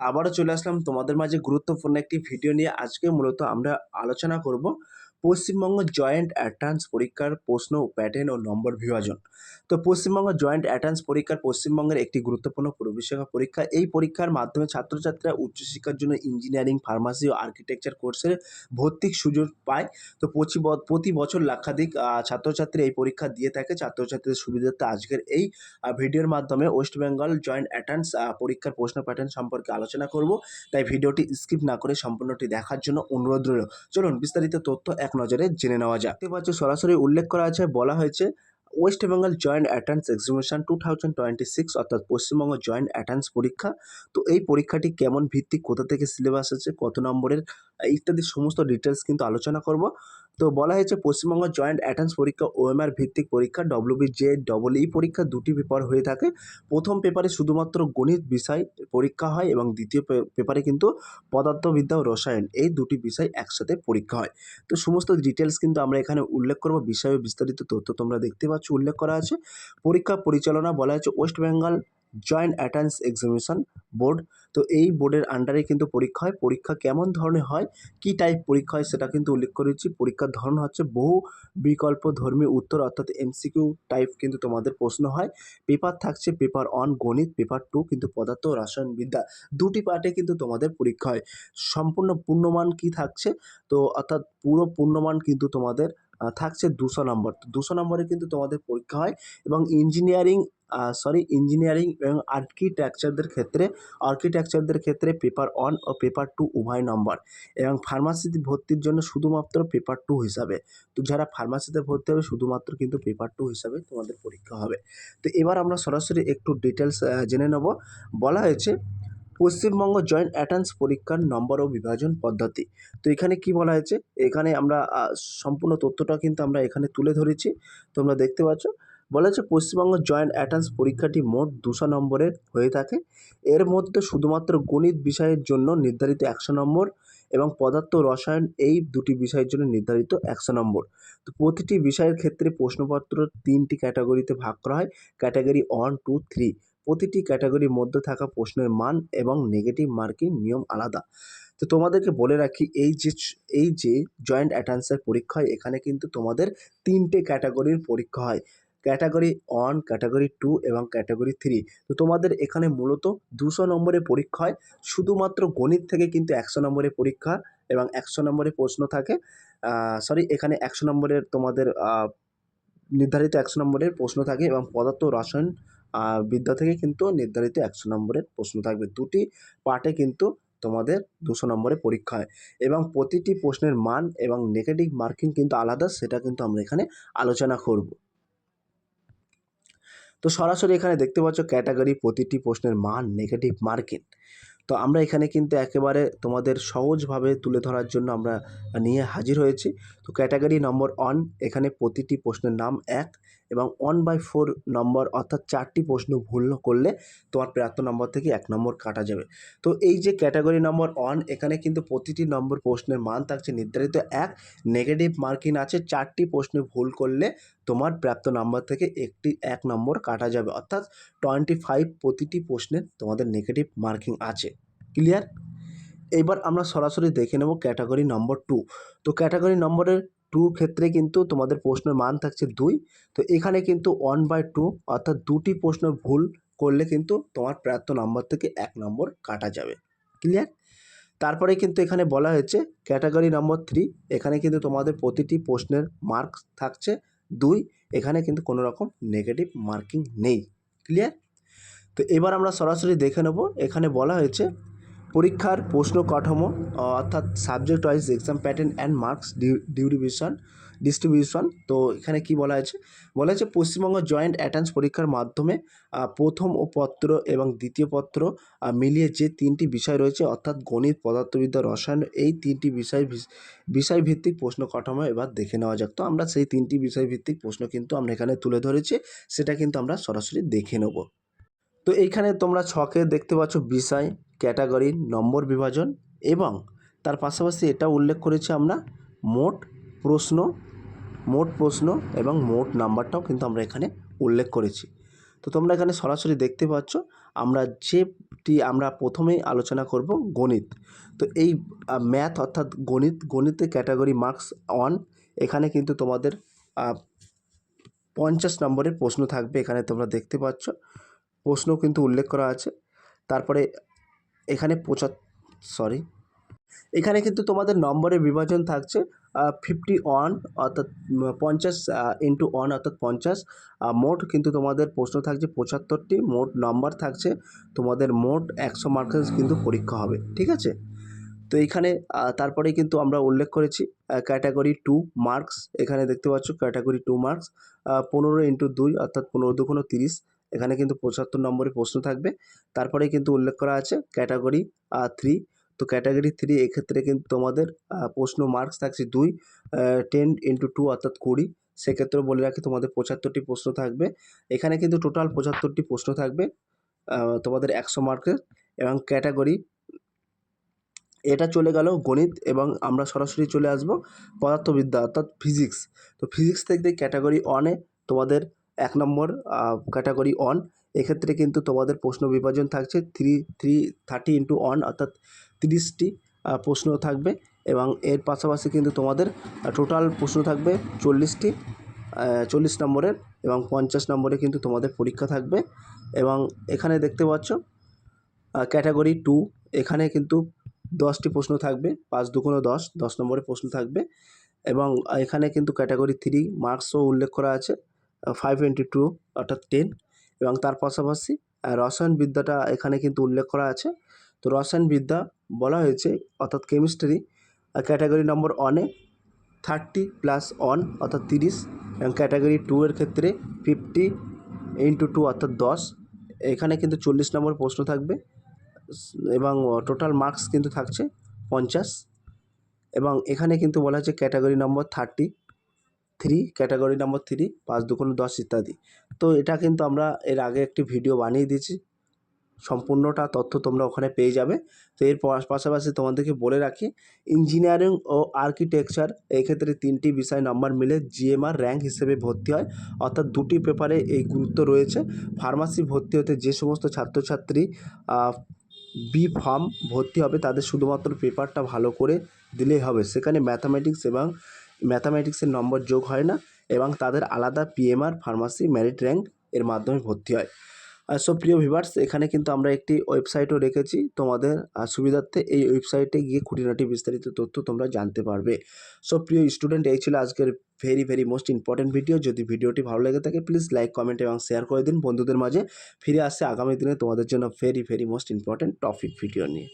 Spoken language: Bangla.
আবারও চলে আসলাম তোমাদের মাঝে গুরুত্বপূর্ণ একটি ভিডিও নিয়ে। আজকে মূলত আমরা আলোচনা করব পশ্চিমবঙ্গ জয়েন্ট অ্যাট্রান্স পরীক্ষার প্রশ্ন, প্যাটার্ন ও নম্বর বিভাজন। তো পশ্চিমবঙ্গ জয়েন্ট অ্যাট্রান্স পরীক্ষার পশ্চিমবঙ্গের একটি গুরুত্বপূর্ণ প্রবেশিকা পরীক্ষা। এই পরীক্ষার মাধ্যমে ছাত্রছাত্রীরা উচ্চশিক্ষার জন্য ইঞ্জিনিয়ারিং, ফার্মাসি ও আর্কিটেকচার কোর্সে ভর্তির সুযোগ পায়। তো প্রতি বছর লাক্ষাধিক ছাত্রছাত্রী এই পরীক্ষা দিয়ে থাকে। ছাত্রছাত্রীদের সুবিধার্থে আজকের এই ভিডিওর মাধ্যমে ওয়েস্ট বেঙ্গল জয়েন্ট অ্যাটেন্স পরীক্ষার প্রশ্ন, প্যাটার্ন সম্পর্কে আলোচনা করব। তাই ভিডিওটি স্কিপ না করে সম্পূর্ণটি দেখার জন্য অনুরোধ রইল। চলুন বিস্তারিত তথ্য এক নজরে জেনে নেওয়া যাক। দেখতে সরাসরি উল্লেখ করা আছে, বলা হয়েছে west Bengal joint entrance examination two thousand twenty six অর্থাৎ পশ্চিমবঙ্গ জয়েন্ট অ্যাটেন্স পরীক্ষা। তো এই পরীক্ষাটি কেমন ভিত্তিক, কোথা থেকে সিলেবাস আছে কত নম্বরের, ইত্যাদি সমস্ত ডিটেলস কিন্তু আলোচনা করব। তো বলা হয়েছে পশ্চিমবঙ্গ জয়েন্ট অ্যাটেন্স পরীক্ষা ওএমআর ভিত্তিক পরীক্ষা ডব্লিউবি জে ডবল ই পরীক্ষা দুটি পেপার হয়ে থাকে। প্রথম পেপারে শুধুমাত্র গণিত বিষয় পরীক্ষা হয় এবং দ্বিতীয় পেপারে কিন্তু পদার্থবিদ্যা ও রসায়ন এই দুটি বিষয় একসাথে পরীক্ষা হয়। তো সমস্ত ডিটেলস কিন্তু আমরা এখানে উল্লেখ করব। বিষয়ে বিস্তারিত তথ্য তোমরা দেখতে পাচ্ছ, উল্লেখ করা আছে। পরীক্ষা পরিচালনা বলা হয়েছে west Bengal joint entrance examination board তো এই বোর্ডের আন্ডারে কিন্তু পরীক্ষা হয়। পরীক্ষা কেমন ধরনের হয়? কী টাইপ পরীক্ষা হয় সেটা কিন্তু উল্লেখ করেছি পরীক্ষার ধরন হচ্ছে বহু বিকল্প ধর্মী উত্তর অর্থাৎ এমসিকিউ টাইপ কিন্তু তোমাদের প্রশ্ন হয়। পেপার থাকছে পেপার অন গণিত পেপার টু কিন্তু পদার্থ ও রসায়নবিদ্যা দুটি পার্টে কিন্তু তোমাদের পরীক্ষা হয়। সম্পূর্ণ পূর্ণমান কি থাকছে? তো অর্থাৎ পুরো পূর্ণমান কিন্তু তোমাদের থাকছে দুশো নম্বর তো দুশো নম্বরে কিন্তু তোমাদের পরীক্ষা হয় এবং ইঞ্জিনিয়ারিং সরি ইঞ্জিনিয়ারিং এবং আর্কিটেকচারদের ক্ষেত্রে আর্কিটেকচারদের ক্ষেত্রে পেপার ওয়ান ও পেপার টু উভয় নম্বর এবং ফার্মাসিতে ভর্তির জন্য শুধুমাত্র পেপার টু হিসাবে। তো যারা ফার্মাসিতে ভর্তি হবে, শুধুমাত্র কিন্তু পেপার টু হিসাবে তোমাদের পরীক্ষা হবে। তো এবার আমরা সরাসরি একটু ডিটেলস জেনে নেব। বলা হয়েছে পশ্চিমবঙ্গ জয়েন্ট অ্যাটেন্স পরীক্ষার নম্বর ও বিভাজন পদ্ধতি তো এখানে কি বলা হয়েছে? এখানে আমরা সম্পূর্ণ তথ্যটা কিন্তু আমরা এখানে তুলে ধরেছি। তোমরা দেখতে পাচ্ছ। বলা হচ্ছে পশ্চিমবঙ্গ জয়েন্ট অ্যাটেন্স পরীক্ষাটি মোট দুশো নম্বরের হয়ে থাকে। এর মধ্যে শুধুমাত্র গণিত বিষয়ের জন্য নির্ধারিত একশো নম্বর এবং পদার্থ রসায়ন এই দুটি বিষয়ের জন্য নির্ধারিত একশো নম্বর। তো প্রতিটি বিষয়ের ক্ষেত্রে প্রশ্নপত্র তিনটি ক্যাটাগরিতে ভাগ করা হয়। Category one, two, three. প্রতিটি ক্যাটাগরির মধ্যে থাকা প্রশ্নের মান এবং নেগেটিভ মার্কিং নিয়ম আলাদা। তো তোমাদেরকে বলে রাখি, এই যে এই যে জয়েন্ট অ্যাটেন্সের পরীক্ষা হয়, এখানে কিন্তু তোমাদের তিনটে ক্যাটাগরির পরীক্ষা হয়। ক্যাটাগরি ওয়ান ক্যাটাগরি টু এবং ক্যাটাগরি থ্রি তো তোমাদের এখানে মূলত দুশো নম্বরের পরীক্ষা হয়। শুধুমাত্র গণিত থেকে কিন্তু একশো নম্বরের পরীক্ষা এবং একশো নম্বরের প্রশ্ন থাকে। সরি এখানে একশো নম্বরের তোমাদের নির্ধারিত একশো নম্বরের প্রশ্ন থাকে এবং পদার্থ রসায়ন বিদ্যা থেকে কিন্তু নির্ধারিত একশো নম্বরের প্রশ্ন থাকবে। দুটি পার্টে কিন্তু তোমাদের দুশো নম্বরে পরীক্ষা হয় এবং প্রতিটি প্রশ্নের মান এবং নেগেটিভ মার্কিং কিন্তু আলাদা, সেটা কিন্তু আমরা এখানে আলোচনা করব। তো সরাসরি এখানে দেখতে পাচ্ছ ক্যাটাগরি প্রতিটি প্রশ্নের মান নেগেটিভ মার্কিং তো আমরা এখানে কিন্তু একেবারে তোমাদের সহজভাবে তুলে ধরার জন্য আমরা নিয়ে হাজির হয়েছি। তো ক্যাটাগরি নম্বর ওয়ান, এখানে প্রতিটি প্রশ্নের নাম এক এবং ওয়ান বাই ফোর নম্বর অর্থাৎ চারটি প্রশ্ন ভুল করলে তোমার প্রাপ্ত নম্বর থেকে এক নম্বর কাটা যাবে। তো এই যে ক্যাটাগরি নম্বর ওয়ান, এখানে কিন্তু প্রতিটি নম্বর প্রশ্নের মান থাকছে নির্ধারিত এক, নেগেটিভ মার্কিং আছে, চারটি প্রশ্নে ভুল করলে তোমার প্রাপ্ত নাম্বার থেকে একটি এক নম্বর কাটা যাবে। অর্থাৎ টোয়েন্টি ফাইভ প্রতিটি প্রশ্নের তোমাদের নেগেটিভ মার্কিং আছে। ক্লিয়ার এইবার আমরা সরাসরি দেখে নেব ক্যাটাগরি নম্বর টু তো ক্যাটাগরি নম্বরের টুর ক্ষেত্রে কিন্তু তোমাদের প্রশ্নের মান থাকছে দুই। তো এখানে কিন্তু ওয়ান বাই টু অর্থাৎ দুটি প্রশ্ন ভুল করলে কিন্তু তোমার প্রাপ্ত নাম্বার থেকে এক নম্বর কাটা যাবে। ক্লিয়ার তারপরে কিন্তু এখানে বলা হয়েছে ক্যাটাগরি নম্বর থ্রি এখানে কিন্তু তোমাদের প্রতিটি প্রশ্নের মার্কস থাকছে। দুই, এখানে কিন্তু কোনো রকম নেগেটিভ মার্কিং নেই ক্লিয়ার তো এবার আমরা সরাসরি দেখে নেব, এখানে বলা হয়েছে পরীক্ষার প্রশ্ন কাঠামো অর্থাৎ subject wise exam pattern and marks distribution distribution তো এখানে কি বলা হয়েছে? বলা হয়েছে পশ্চিমবঙ্গ জয়েন্ট অ্যাটেন্স পরীক্ষার মাধ্যমে প্রথম ও পত্র এবং দ্বিতীয় পত্র মিলিয়ে যে তিনটি বিষয় রয়েছে, অর্থাৎ গণিত, পদার্থবিদ্যা, রসায়ন, এই তিনটি বিষয় বিষয়ভিত্তিক প্রশ্ন কাঠামো এবার দেখে নেওয়া যাক। তো আমরা সেই তিনটি বিষয়ভিত্তিক প্রশ্ন কিন্তু আমরা এখানে তুলে ধরেছি, সেটা কিন্তু আমরা সরাসরি দেখে নেব। তো এইখানে তোমরা ছকে দেখতে পাচ্ছ বিষয় ক্যাটাগরি, নম্বর বিভাজন এবং তার পাশাপাশি এটা উল্লেখ করেছি আমরা মোট প্রশ্ন মোট প্রশ্ন এবং মোট নাম্বারটাও কিন্তু আমরা এখানে উল্লেখ করেছি। তো তোমরা এখানে সরাসরি দেখতে পাচ্ছ, আমরা যেটি আমরা প্রথমেই আলোচনা করব গণিত। তো এই ম্যাথ অর্থাৎ গণিত, গণিতে ক্যাটাগরি মার্কস অন এখানে কিন্তু তোমাদের পঞ্চাশ নম্বরের প্রশ্ন থাকবে এখানে তোমরা দেখতে পাচ্ছ। প্রশ্ন কিন্তু উল্লেখ করা আছে। তারপরে এখানে পঁচাত সরি এখানে কিন্তু তোমাদের নম্বরের বিভাজন থাকছে ফিফটি ওয়ান অর্থাৎ পঞ্চাশ ইন্টু ওয়ান অর্থাৎ পঞ্চাশ মোট কিন্তু তোমাদের প্রশ্ন থাকছে পঁচাত্তরটি, মোট নম্বর থাকছে তোমাদের মোট একশো মার্কের কিন্তু পরীক্ষা হবে, ঠিক আছে? তো এইখানে তারপরে কিন্তু আমরা উল্লেখ করেছি ক্যাটাগরি টু মার্কস এখানে দেখতে পাচ্ছ ক্যাটাগরি টু মার্কস পনেরো ইন্টু দুই অর্থাৎ পনেরো দুগুণ তিরিশ এখানে কিন্তু পঁচাত্তর নম্বরের প্রশ্ন থাকবে। তারপরে কিন্তু উল্লেখ করা আছে ক্যাটাগরি থ্রি। তো ক্যাটাগরি থ্রি এক্ষেত্রে কিন্তু তোমাদের প্রশ্ন মার্কস থাকছে দুই টেন ইন্টু টু অর্থাৎ কুড়ি। সেক্ষেত্রে বলে রাখি তোমাদের পঁচাত্তরটি প্রশ্ন থাকবে। এখানে কিন্তু টোটাল পঁচাত্তরটি প্রশ্ন থাকবে তোমাদের একশো মার্কের এবং ক্যাটাগরি, এটা চলে গেল গণিত এবং আমরা সরাসরি চলে আসব পদার্থবিদ্যা অর্থাৎ ফিজিক্স। তো ফিজিক্স থেকে ক্যাটাগরি ওয়ানে তোমাদের এক নম্বর ক্যাটাগরি ওয়ান এক্ষেত্রে কিন্তু তোমাদের প্রশ্ন বিভাজন থাকছে three three thirty into one অর্থাৎ তিরিশটি প্রশ্ন থাকবে এবং এর পাশাপাশি কিন্তু তোমাদের টোটাল প্রশ্ন থাকবে চল্লিশটি চল্লিশ নম্বরের এবং পঞ্চাশ নম্বরে কিন্তু তোমাদের পরীক্ষা থাকবে এবং এখানে দেখতে পাচ্ছ ক্যাটাগরি টু এখানে কিন্তু দশটি প্রশ্ন থাকবে, পাঁচ দুগুণ দশ দশ নম্বরের প্রশ্ন থাকবে এবং এখানে কিন্তু ক্যাটাগরি থ্রি মার্কসও উল্লেখ করা আছে। ফাইভ ইন্টু টু অর্থাৎ টেন এবং তার পাশাপাশি রসায়নবিদ্যাটা এখানে কিন্তু উল্লেখ করা আছে। তো রসায়নবিদ্যা বলা হয়েছে, অর্থাৎ কেমিস্ট্রি ক্যাটাগরি নম্বর ওয়ানে থার্টি প্লাস ওয়ান অর্থাৎ তিরিশ এবং ক্যাটাগরি টু এর ক্ষেত্রে ফিফটি ইন্টু টু অর্থাৎ দশ। এখানে কিন্তু চল্লিশ নম্বর প্রশ্ন থাকবে এবং টোটাল মার্কস কিন্তু থাকছে পঞ্চাশ। এবং এখানে কিন্তু বলা হচ্ছে category number thirty three category number three পাঁচ দুগুণ দশ ইত্যাদি। তো এটা কিন্তু আমরা এর আগে একটি ভিডিও বানিয়ে দিয়েছি। সম্পূর্ণটা তথ্য তোমরা ওখানে পেয়ে যাবে। তো এর পাশাপাশি তোমাদেরকে বলে রাখি ইঞ্জিনিয়ারিং ও আর্কিটেকচার ক্ষেত্রে তিনটি বিষয় নাম্বার মিলে জিএমআর র্যাঙ্ক হিসেবে ভর্তি হয়। অর্থাৎ দুটি পেপারে এই গুরুত্ব রয়েছে। ফার্মাসি ভর্তি হতে যে সমস্ত ছাত্রছাত্রী বি ফার্ম ভর্তি হবে, তাদের শুধুমাত্র পেপারটা ভালো করে দিলেই হবে। সেখানে ম্যাথামেটিক্স এবং ম্যাথামেটিক্সের নম্বর যোগ হয় না এবং তাদের আলাদা পিএমআর, ফার্মাসি, মেরিট র্যাঙ্ক এর মাধ্যমে ভর্তি হয়। সো প্রিয় ভিভার্স এখানে কিন্তু আমরা একটি ওয়েবসাইটও রেখেছি। তোমাদের সুবিধার্থে এই ওয়েবসাইটে গিয়ে খুঁটিনাটি বিস্তারিত তথ্য তোমরা জানতে পারবে। সো প্রিয় স্টুডেন্ট এই ছিল আজকের very very most important video যদি ভিডিওটি ভালো লেগে থাকে প্লিজ লাইক কমেন্ট এবং শেয়ার করে দিন। বন্ধুদের মাঝে ফিরে আসছে আগামী দিনে তোমাদের জন্য very very most important topic video নিয়ে।